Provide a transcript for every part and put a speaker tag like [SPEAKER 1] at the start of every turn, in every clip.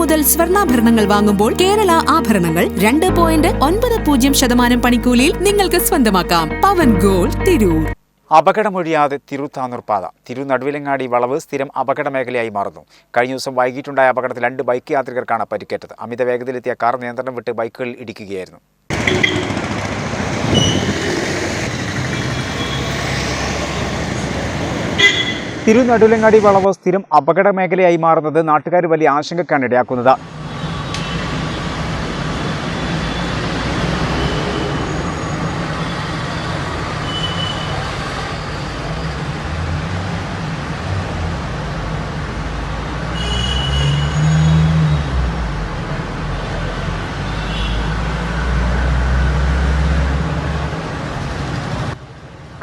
[SPEAKER 1] മുതൽ സ്വർണാഭരണങ്ങൾ വാങ്ങുമ്പോൾ കേരള ആഭരണങ്ങൾ രണ്ട് പോയിന്റ് ഒൻപത് പൂജ്യം ശതമാനം പണിക്കൂലിയിൽ നിങ്ങൾക്ക് സ്വന്തമാക്കാം. പവൻ ഗോൾഡ് തിരൂർ.
[SPEAKER 2] അപകടമൊഴിയാതെ തിരുത്താനൂർ പാത തിരുനടുവിലങ്ങാടി വളവ് സ്ഥിരം അപകട മേഖലയായി മാറുന്നു. കഴിഞ്ഞ ദിവസം വൈകിട്ടുണ്ടായ അപകടത്തിൽ രണ്ട് ബൈക്ക് യാത്രികർക്കാണ് പരിക്കേറ്റത്. അമിത വേഗതയിലെത്തിയ കാർ നിയന്ത്രണം വിട്ട് ബൈക്കുകളിൽ ഇടിക്കുകയായിരുന്നു. തിരുനടുവിലങ്ങാടി വളവ് സ്ഥിരം അപകട മേഖലയായി മാറുന്നത് നാട്ടുകാർ വലിയ ആശങ്കക്കാണ് ഇടയാക്കുന്നത്.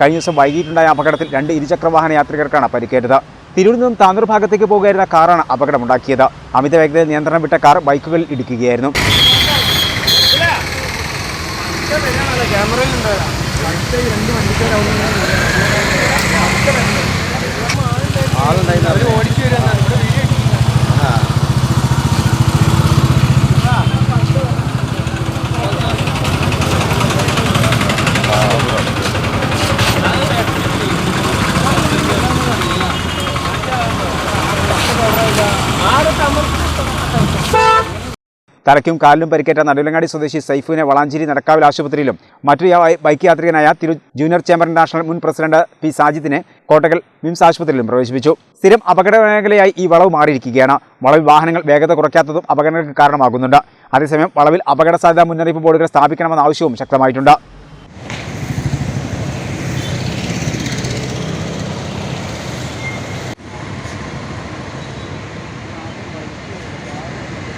[SPEAKER 2] കഴിഞ്ഞ ദിവസം വൈകിട്ടുണ്ടായ അപകടത്തിൽ രണ്ട് ഇരുചക്രവാഹന യാത്രികർക്കാണ് പരിക്കേറ്റത്. തിരൂരിൽ നിന്നും താന്നൂർ ഭാഗത്തേക്ക് പോകുകയായിരുന്ന കാറാണ് അപകടമുണ്ടാക്കിയത്. അമിത വേഗതയിൽ നിയന്ത്രണം വിട്ട കാർ ബൈക്കുകളിൽ ഇടിക്കുകയായിരുന്നു. തലയ്ക്കും കാലിലും പരിക്കേറ്റ നടുവിലങ്ങാടി സ്വദേശി സൈഫുവിനെ വളാഞ്ചേരി നടക്കാവിൽ ആശുപത്രിയിലും മറ്റൊരു ബൈക്ക് യാത്രികനായ തിരു ജൂനിയർ ചേംബർ ഇന്റർനാഷണൽ മുൻ പ്രസിഡന്റ് പി സാജിദിനെ കോട്ടകൽ മിംസ് ആശുപത്രിയിലും പ്രവേശിപ്പിച്ചു. സ്ഥിരം അപകട മേഖലയായി ഈ വളവ് മാറിയിരിക്കുകയാണ്. വളവിൽ വാഹനങ്ങൾ വേഗത കുറയ്ക്കാത്തതും അപകടങ്ങൾക്ക് കാരണമാകുന്നുണ്ട്. അതേസമയം വളവിൽ അപകട സാധ്യതാ മുന്നറിയിപ്പ് ബോർഡുകൾ സ്ഥാപിക്കണമെന്ന ആവശ്യവും ശക്തമായിട്ടുണ്ട്.